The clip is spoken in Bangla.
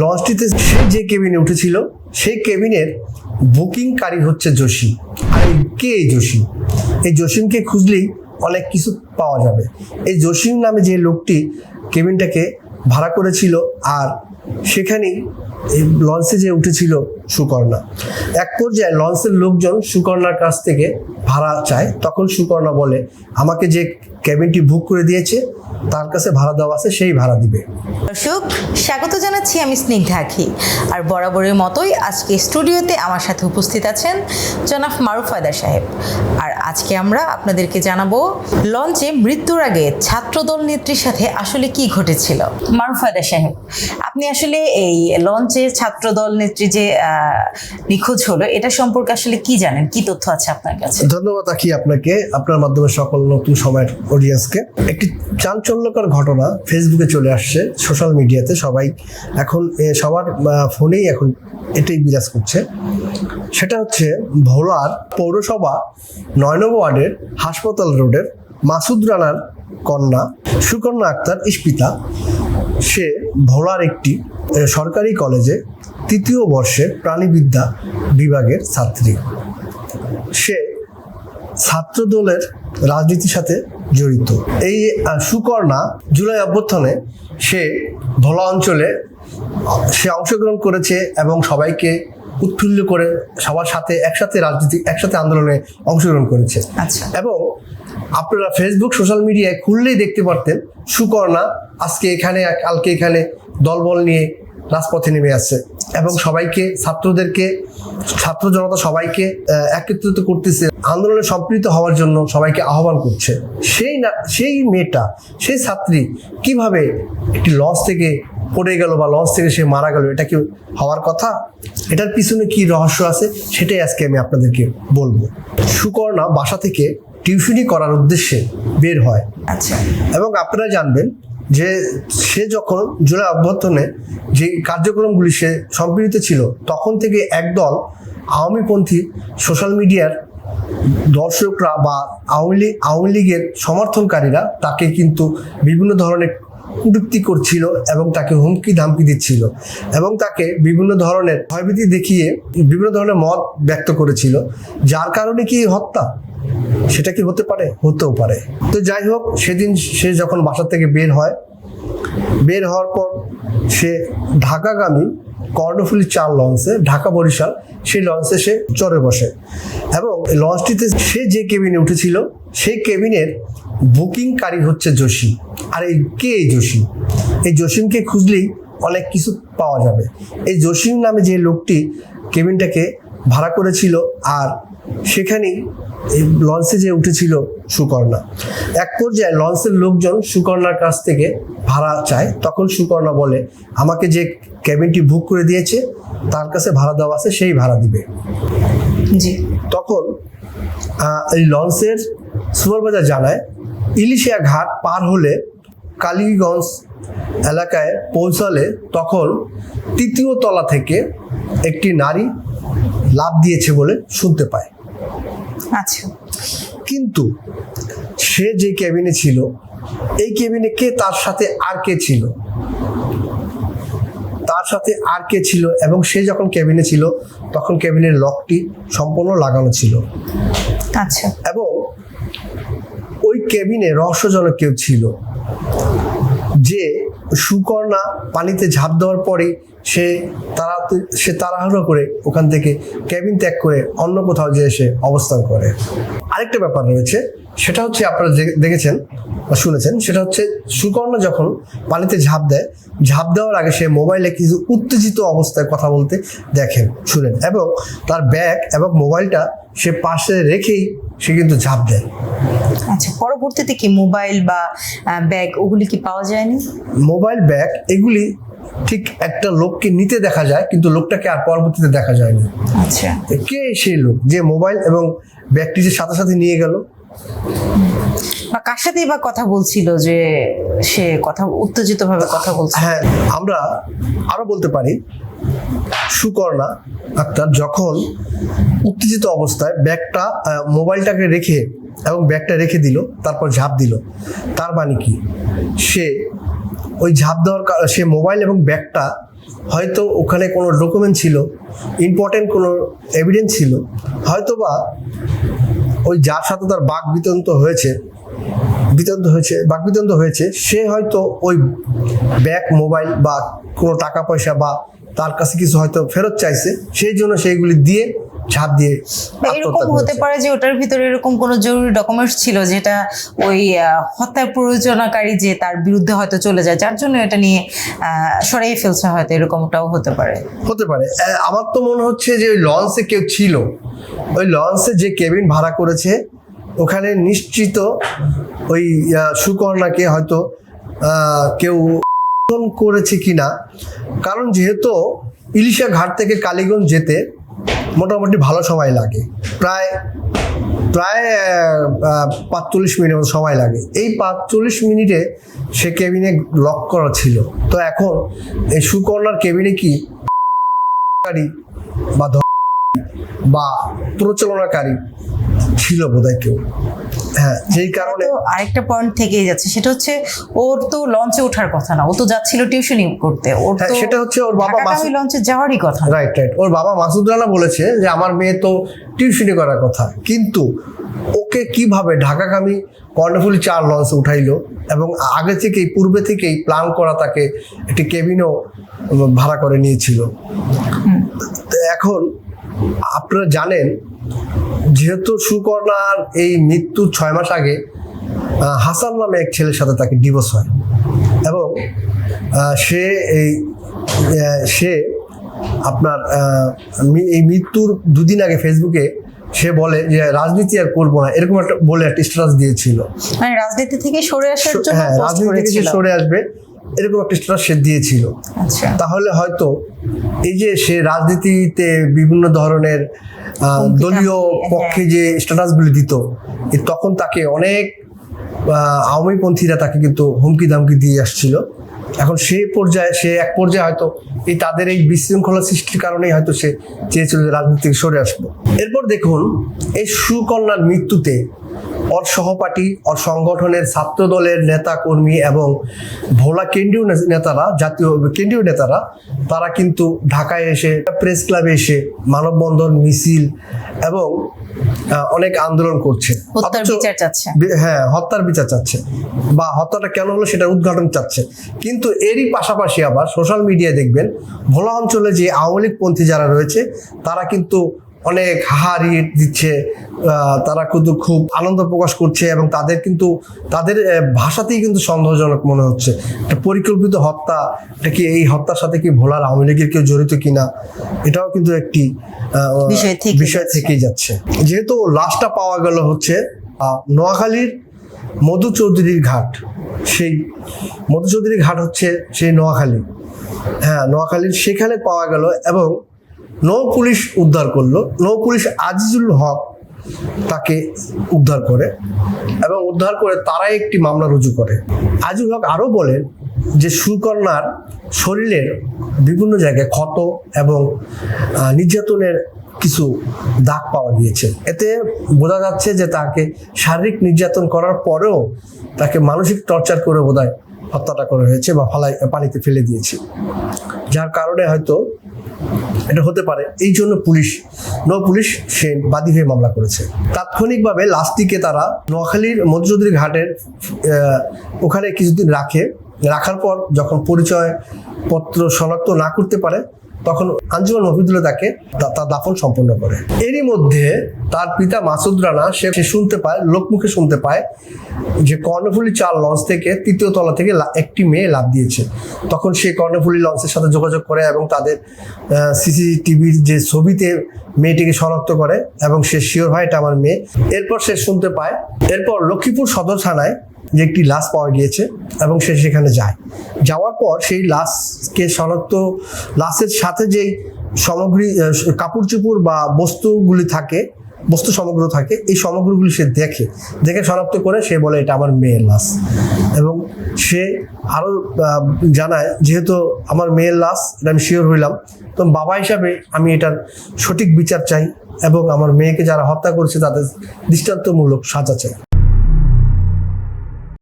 লঞ্চটিতে সে যে কেবিনে উঠেছিল সেই কেবিনের বুকিংকারী হচ্ছে জসিম। আর কে এই জসিম? এই জসিমকে খুঁজলেই অনেক কিছু পাওয়া যাবে। এই জসিম নামে যে লোকটি কেবিনটাকে ভাড়া করেছিল আর সেখানেই এই লঞ্চে যে উঠেছিল সুকর্ণা। এক পর্যায়ে লঞ্চের লোকজন সুকর্ণার কাছ থেকে ভাড়া চায়। তখন সুকর্ণা বলে, আমাকে যে কেবিনটি বুক করে দিয়েছে তার কাছে ভাড়া দেওয়া আছে সেই ভাড়া দিবে। দর্শক স্বাগত জানাচ্ছি আমি স্নিগ্ধা আখি। আর বরাবরের মতোই আজকে স্টুডিওতে আমার সাথে উপস্থিত আছেন জনাব মারুফ ফায়দা সাহেব। আর আজকে আমরা আপনাদেরকে জানাব লঞ্চে মৃত্যুর আগে ছাত্রদল নেত্রীর সাথে আসলে কি ঘটেছিল। মারুফ ফায়দা সাহেব আপনি আসলে এই লঞ্চে ছাত্রদল নেত্রী যে নিখোঁজ হলো এটা সম্পর্কে আসলে কি জানেন? কি তথ্য আছে আপনার কাছে? ধন্যবাদ আখি আপনাকে। আপনার মাধ্যমে সকল নতুন সময়ের অডিয়েন্সকে। একটি চাঞ্চল্যকর ঘটনা ফেসবুকে চলে আসছে, সোশ্যাল মিডিয়াতে সবাই এখন সবার ফোনেই এখন এটাই বিরাজ করছে। সেটা হচ্ছে ভোলার পৌরসভা নয় নম্বর ওয়ার্ডের হাসপাতাল রোডের মাসুদ রানার কন্যা, সুকন্যা আক্তার ইস্পিতা। সে ভোলার একটি সরকারি কলেজে তৃতীয় বর্ষের প্রাণীবিদ্যা বিভাগের ছাত্রী। সে ছাত্রদলের রাজনীতির সাথে জড়িত। এই সুকর্ণা জুলাই অভ্যর্থনে সে ভোলা অঞ্চলে সে অংশগ্রহণ করেছে এবং সবাইকে উৎফুল্ল করে সবার সাথে একসাথে রাজনীতি একসাথে আন্দোলনে অংশগ্রহণ করেছে। আচ্ছা। এবং আপনারা ফেসবুক সোশ্যাল মিডিয়ায় খুললেই দেখতে পারতেন সুকর্ণা আজকে এখানে কালকে এখানে দলবল নিয়ে রাজপথে নেমে আসছে। এবং সবাইকে ছাত্রদেরকে ছাত্র জনতা সবাইকে একত্রিত করতেছে। আন্দোলনে সম্পৃক্ত হওয়ার জন্য সবাইকে আহ্বান করছে। সেই না সেই মেয়েটা সেই ছাত্রী কীভাবে একটি লঞ্চ থেকে পড়ে গেল বা লস থেকে সে মারা গেল এটা কি হওয়ার কথা? এটার পিছনে কি রহস্য আছে? সেটাই আজকে আমি আপনাদেরকে বলব। সুকর্ণা বাসা থেকে টিউশনি করার উদ্দেশ্যে বের হয়। আচ্ছা। এবং আপনারা জানবেন যে সে যখন জুলাই অভ্যর্থনে যে কার্যক্রমগুলি সে সম্পৃক্ত ছিল, তখন থেকে একদল আওয়ামীপন্থী সোশ্যাল মিডিয়ার দর্শকরা বা আওয়ামী লীগ, আওয়ামী লীগের সমর্থনকারীরা তাকে কিন্তু বিভিন্ন ধরনের কুটুক্তি করছিল এবং তাকে হুমকি ধামকি দিচ্ছিল এবং তাকে বিভিন্ন ধরনের ভয়ভীতি দেখিয়ে বিভিন্ন ধরনের মত ব্যক্ত করেছিল, যার কারণে কি হত্যা? সেটা কি হতে পারে? হতেও পারে। তো যাই হোক, সেদিন সে যখন বাসা থেকে বের হয়, বের হওয়ার পর সে ঢাকাগামী কর্ণফুলি চার লঞ্চে, ঢাকা বরিশাল, সেই লঞ্চে সে চড়ে বসে। এবং লঞ্চটিতে সে যে কেবিনে উঠেছিল, সেই কেবিনের বুকিংকারী হচ্ছে জসিম। আর এই কে এই জসিম? এই জসিমকে খুঁজলেই অনেক কিছু পাওয়া যাবে। এই জসিম নামে যে লোকটি কেবিনটাকে ভাড়া করেছিল, আর সেখানেই এই লঞ্চে যে উঠেছিল সুকর্ণা এক পর্যায়ে লঞ্চের লোকজন সুকর্ণার কাছ থেকে ভাড়া চায়। তখন সুকর্ণা বলে আমাকে যে কেবিনটি বুক করে দিয়েছে তার কাছে ভাড়া দেওয়া আছে সেই ভাড়া দিবে। জি। তখন এই লঞ্চের সুপারভাইজার জানায় ইলিশিয়া ঘাট পার হলে কালীগঞ্জ এলাকায় পৌঁছালে তখন তৃতীয় তলা থেকে একটি নারী লাভ দিয়েছে বলে শুনতে পায়। আচ্ছা। কিন্তু সে যে কেবিনে ছিল এই কেবিনে কে তার সাথে আর কে ছিল? তার সাথে আর কে ছিল এবং সে যখন কেবিনে ছিল তখন কেবিনের লকটি সম্পূর্ণ লাগানো ছিল। আচ্ছা। এবং ওই কেবিনে রহস্যজনক কেউ ছিল যে সুকর্ণা পানিতে ঝাঁপ দেওয়ার পরে সে তারা সে তাড়াহুড়ো করে ওখান থেকে কেবিন ত্যাগ করে অন্য কোথাও যেয়ে সে অবস্থান করে। আরেকটা ব্যাপার রয়েছে সেটা হচ্ছে আপনারা দেখেছেন বা শুনেছেন সেটা হচ্ছে সুকর্ণা যখন পানিতে ঝাঁপ দেয় ঝাঁপ দেওয়ার আগে সে মোবাইলে কিছু উত্তেজিত অবস্থায় কথা বলতে দেখেন শুনেন এবং তার ব্যাগ এবং মোবাইলটা সে পাশে রেখেই সে কিন্তু ঝাঁপ দেয়। আচ্ছা পরবর্তীতে কি মোবাইল বা ব্যাগ ওগুলি কি পাওয়া যায়নি? মোবাইল ব্যাগ এগুলি ঠিক একটা লোককে নিতে দেখা যায় কিন্তু লোকটাকে আর পরবর্তীতে দেখা যায়নি। আচ্ছা। কে সেই লোক? যে মোবাইল এবং ব্যাগটি যে সাথে সাথে নিয়ে গেল? বা কার সাথেই বা কথা বলছিল যে সে কথা উত্তেজিত ভাবে কথা বলছে? হ্যাঁ আমরা আরও বলতে পারি সুকর্ণা আক্তার যখন উত্তেজিত অবস্থায় ব্যাগটা মোবাইলটাকে রেখে এবং ব্যাগটা রেখে দিল, তারপর ঝাঁপ দিল। তার মানে কি? সে ওই ঝাঁপ দেওয়ার সে মোবাইল এবং ব্যাগটা হয়তো ওখানে কোনো ডকুমেন্ট ছিল ইম্পর্টেন্ট কোনো এভিডেন্স ছিল হয়তো বা ওই যার সাথে তার বাক বিতন্ত হয়েছে বিতন্ত হয়েছে বাক বিতন্ত হয়েছে, সে হয়তো ওই ব্যাগ, মোবাইল বা কোনো টাকা পয়সা বা তার কাছে কিছু হয়তো ফেরত চাইছে, সেই জন্য সেইগুলি দিয়ে ঝাঁপ দিয়ে এরকম হতে পারে যে ওটার ভিতরে এরকম কোনো জরুরি ডকুমেন্টস ছিল যেটা ওই হত্যার প্রয়োজনকারী যে তার বিরুদ্ধে হয়তো চলে যায় যার জন্য এটা নিয়ে সরিয়ে ফেলছে হয়তো এরকমটাও হতে পারে। হতে পারে। আমার তো মনে হচ্ছে যে ওই লঞ্চে কেউ ছিল। ওই লঞ্চে যে কেবিন ভাড়া করেছে ওখানে নিশ্চিত ওই সুকর্ণাকে হয়তো কেউ করেছে কিনা। কারণ যেহেতু ইলিশা ঘাট থেকে কালীগঞ্জ যেতে মোটামুটি ভালো সময় লাগে। প্রায় প্রায় পাঁচচল্লিশ মিনিট মতো সময় লাগে। এই পাঁচচল্লিশ মিনিটে সে কেবিনে লক করা ছিল। তো এখন এই সুকর্ণার কেবিনে কি বা বা প্রচলনাকারী ছিল বোধহয় কেউ? হ্যাঁ যেই কারণে আরেকটা পয়েন্ট থেকেই যাচ্ছে সেটা হচ্ছে ওর তো লঞ্চে ওঠার কথা না ও তো যাচ্ছিল টিউশনি করতে ওর হ্যাঁ, তো সেটা হচ্ছে ওর বাবা মাসুদ- লঞ্চে যাওয়ারই কথা রাইট রাইট ওর বাবা মাসুদ রানা বলেছে যে আমার মেয়ে তো টিউশনি করার কথা। কিন্তু ওকে কীভাবে ঢাকাগামী কর্ণফুলি চার লঞ্চে উঠাইলো এবং আগে থেকেই পূর্বে থেকেই প্ল্যান করা তাকে একটি কেবিনও ভাড়া করে নিয়েছিল। এখন আপনারা জানেন যেহেতু সুকর্ণার এই মৃত্যুর ছয় মাস আগে হাসান নামে এক ছেলের সাথে তাকে ডিভোর্স হয়। এবং সে এই সে আপনার এই মৃত্যুর দুদিন আগে ফেসবুকে সে বলে যে রাজনীতি আর করব না। এরকম একটা বলে একটা স্ট্যাটাস দিয়েছিল। মানে রাজনীতি থেকে সরে আসার জন্য হ্যাঁ রাজনীতি থেকে সরে আসবে। এরকম একটা স্ট্যাটাস সে দিয়েছিল। আচ্ছা। তাহলে হয়তো এই যে সে রাজনীতিতে বিভিন্ন ধরনের দলীয় পক্ষে যে স্ট্যাটাসগুলি দিত তখন তাকে অনেক আওয়ামীপন্থীরা তাকে কিন্তু হুমকি দামকি দিয়ে আসছিল। এখন সে পর্যায়ে সে এক পর্যায়ে হয়তো এই তাদের এই বিশৃঙ্খলা সৃষ্টির কারণেই হয়তো সে চেয়েছিল যে রাজনীতি থেকে সরে আসব। এরপর দেখুন এই সুকন্যার মৃত্যুতে ওর সহপাঠী ওর সংগঠনের ছাত্র দলের নেতা কর্মী এবং ভোলা কেন্দ্রীয় নেতারা জাতীয় কেন্দ্রীয় নেতারা তারা কিন্তু ঢাকায় এসে প্রেস ক্লাবে এসে মানববন্ধন মিছিল এবং অনেক আন্দোলন করছে। হ্যাঁ হত্যার বিচার চাচ্ছে বা হত্যাটা কেন হলো সেটা উদ্ঘাটন চাচ্ছে। কিন্তু এরই পাশাপাশি আবার সোশ্যাল মিডিয়ায় দেখবেন ভোলা অঞ্চলে যে আওয়ামী লীগপন্থী যারা রয়েছে তারা কিন্তু অনেক হাহারি দিচ্ছে তারা কিন্তু খুব আনন্দ প্রকাশ করছে এবং তাদের কিন্তু তাদের ভাষাতেই কিন্তু সন্দেহজনক মনে হচ্ছে। একটা পরিকল্পিত হত্যা এটা কি এই হত্যার সাথে কি ভোলার আওয়ামী লীগের কেউ জড়িত কিনা এটাও কিন্তু একটি বিষয় থেকেই যাচ্ছে। যেহেতু লাশটা পাওয়া গেল হচ্ছে নোয়াখালীর মধু চৌধুরীর ঘাট। সেই মধু চৌধুরীর ঘাট হচ্ছে সেই নোয়াখালী। হ্যাঁ নোয়াখালীর সেখানে পাওয়া গেল এবং নৌ পুলিশ উদ্ধার করল। নৌ পুলিশ আজিজুল হক তাকে উদ্ধার করে এবং উদ্ধার করে তারাই একটি মামলা রুজু করে। আজিজুল হক আরও বলেন যে সুকন্যার শরীরের বিভিন্ন জায়গায় ক্ষত এবং নির্যাতনের কিছু দাগ পাওয়া গিয়েছে। এতে বোঝা যাচ্ছে যে তাকে শারীরিক নির্যাতন করার পরেও তাকে মানসিক টর্চার করে বোধহয় হত্যাটা করা হয়েছে বা ফালাই, পানিতে ফেলে দিয়েছে। যার কারণে হয়তো এটা হতে পারে। এই জন্য পুলিশ, নৌ পুলিশ সে বাদী হয়ে মামলা করেছে। তাৎক্ষণিকভাবে লাস্টিকে তারা নোয়াখালীর মধুচৌধুরী ঘাটের ওখানে কিছুদিন রাখে। রাখার পর যখন পরিচয় পত্র শনাক্ত না করতে পারে তখন আঞ্জুমান মফিদুল্লাহ তাকে তার দাফন সম্পন্ন করে। এরই মধ্যে তার পিতা মাসুদ রানা, সে শুনতে পায়, লোকমুখে শুনতে পায় যে কর্ণফুলি চার লঞ্চ থেকে তৃতীয় তলা থেকে একটি মেয়ে লাভ দিয়েছে। তখন সে কর্ণফুলি লঞ্চের সাথে যোগাযোগ করে এবং তাদের সিসিটিভির যে ছবিতে মেয়েটিকে শনাক্ত করে এবং সে শিওর এটা আমার মেয়ে। এরপর সে শুনতে পায়, এরপর লক্ষ্মীপুর সদর থানায় যে একটি লাশ পাওয়া গিয়েছে এবং সে সেখানে যায়। যাওয়ার পর সেই লাশকে শনাক্ত, লাশের সাথে যেই সামগ্রী কাপড় চোপড় বা বস্তুগুলি থাকে, বস্তু সমগ্র থাকে, এই সমগ্রগুলি সে দেখে। দেখে শনাক্ত করে সে বলে, এটা আমার মেয়ের লাশ। এবং সে আরও জানায়, যেহেতু আমার মেয়ের লাশ, এটা আমি শিওর হইলাম, তো বাবা হিসাবে আমি এটার সঠিক বিচার চাই এবং আমার মেয়েকে যারা হত্যা করেছে তাদের দৃষ্টান্তমূলক সাজা চাই।